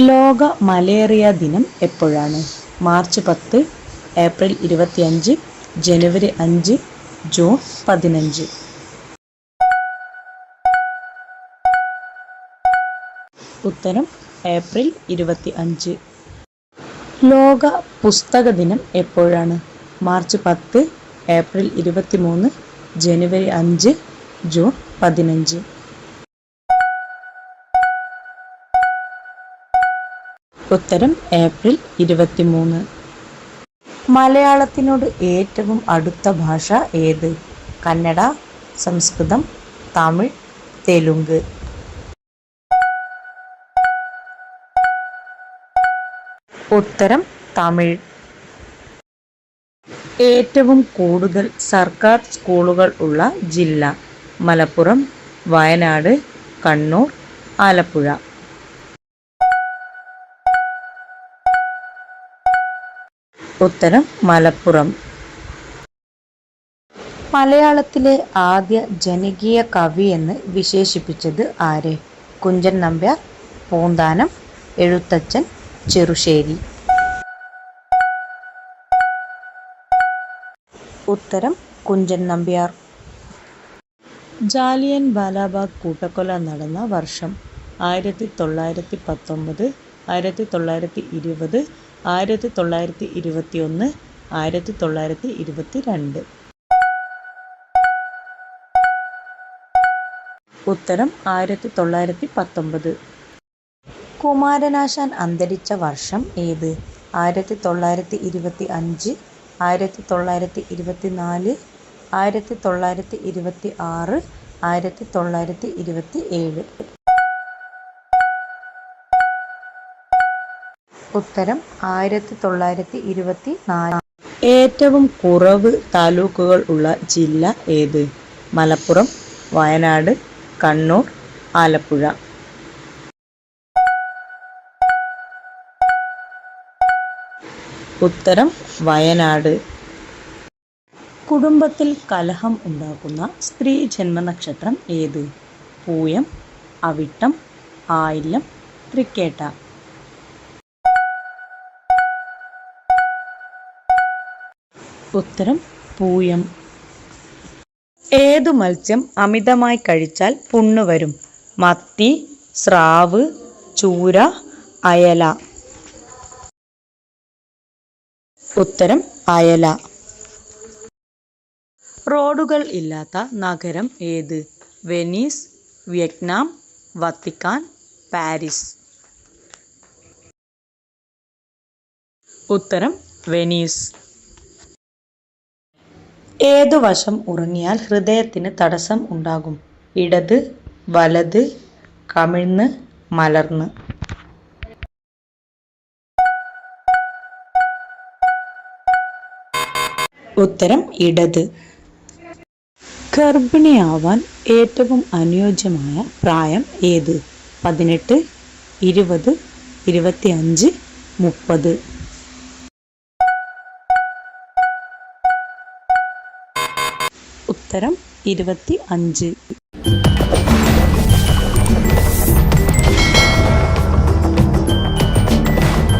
ലോക മലേറിയ ദിനം എപ്പോഴാണ്? മാർച്ച് പത്ത് ഏപ്രിൽ ഇരുപത്തിയഞ്ച് ജനുവരി അഞ്ച് ജൂൺ പതിനഞ്ച്. ഉത്തരം ഏപ്രിൽ ഇരുപത്തി അഞ്ച് ലോക പുസ്തക ദിനം എപ്പോഴാണ്? മാർച്ച് പത്ത് ഏപ്രിൽ ഇരുപത്തി മൂന്ന് ജനുവരി അഞ്ച് ജൂൺ പതിനഞ്ച്. ഉത്തരം ഏപ്രിൽ ഇരുപത്തിമൂന്ന്. മലയാളത്തിനോട് ഏറ്റവും അടുത്ത ഭാഷ ഏത്? കന്നഡ സംസ്കൃതം തമിഴ് തെലുങ്ക്. ഉത്തരം തമിഴ്. ഏറ്റവും കൂടുതൽ സർക്കാർ സ്കൂളുകൾ ഉള്ള ജില്ല മലപ്പുറം വയനാട് കണ്ണൂർ ആലപ്പുഴ. ഉത്തരം മലപ്പുറം. മലയാളത്തിലെ ആദ്യ ജനകീയ കവി എന്ന് വിശേഷിപ്പിച്ചത് ആരെ? കുഞ്ചൻ നമ്പ്യാർ പൂന്താനം എഴുത്തച്ഛൻ ചെറുശ്ശേരി. ഉത്തരം കുഞ്ചൻ നമ്പ്യാർ. ജാലിയൻ ബാലാബാഗ് കൂട്ടക്കൊല നടന്ന വർഷം ആയിരത്തി തൊള്ളായിരത്തി പത്തൊമ്പത് ആയിരത്തി തൊള്ളായിരത്തി ഇരുപത് ആയിരത്തി തൊള്ളായിരത്തി ഇരുപത്തി ഒന്ന് ആയിരത്തി തൊള്ളായിരത്തി ഇരുപത്തി രണ്ട് ഉത്തരം ആയിരത്തി തൊള്ളായിരത്തി പത്തൊമ്പത് കുമാരനാശാൻ അന്തരിച്ച വർഷം ഏത്? ആയിരത്തി തൊള്ളായിരത്തി ഇരുപത്തി അഞ്ച് ആയിരത്തി തൊള്ളായിരത്തി ഇരുപത്തി നാല് ആയിരത്തി തൊള്ളായിരത്തി ഇരുപത്തി ആറ് ആയിരത്തി തൊള്ളായിരത്തി ഇരുപത്തി ഏഴ് ഉത്തരം ആയിരത്തി തൊള്ളായിരത്തി ഇരുപത്തി നാല് ഏറ്റവും കുറവ് താലൂക്കുകൾ ഉള്ള ജില്ല ഏത്? മലപ്പുറം വയനാട് കണ്ണൂർ ആലപ്പുഴ. ഉത്തരം വയനാട്. കുടുംബത്തിൽ കലഹം ഉണ്ടാക്കുന്ന സ്ത്രീ ജന്മനക്ഷത്രം ഏത്? പൂയം അവിട്ടം ആയില്യം തൃക്കേട്ട. ഉത്തരം പൂയം. ഏതു മത്സ്യം അമിതമായി കഴിച്ചാൽ പുണ്ണു വരും? മത്തി സ്രാവ് ചൂര അയല. ഉത്തരം അയല. റോഡുകൾ ഇല്ലാത്ത നഗരം ഏത്? Venice Vietnam Vatican Paris. ഉത്തരം വെനീസ്. ഏതു വശം ഉറങ്ങിയാൽ ഹൃദയത്തിന് തടസ്സം ഉണ്ടാകും? ഇടത് വലത് കമിഴ്ന്ന് മലർന്ന്. ഉത്തരം ഇടത്. ഗർഭിണിയാവാൻ ഏറ്റവും അനുയോജ്യമായ പ്രായം ഏത്? പതിനെട്ട് ഇരുപത് ഇരുപത്തിയഞ്ച് മുപ്പത്. ഉത്തരം ഇരുപത്തി അഞ്ച്.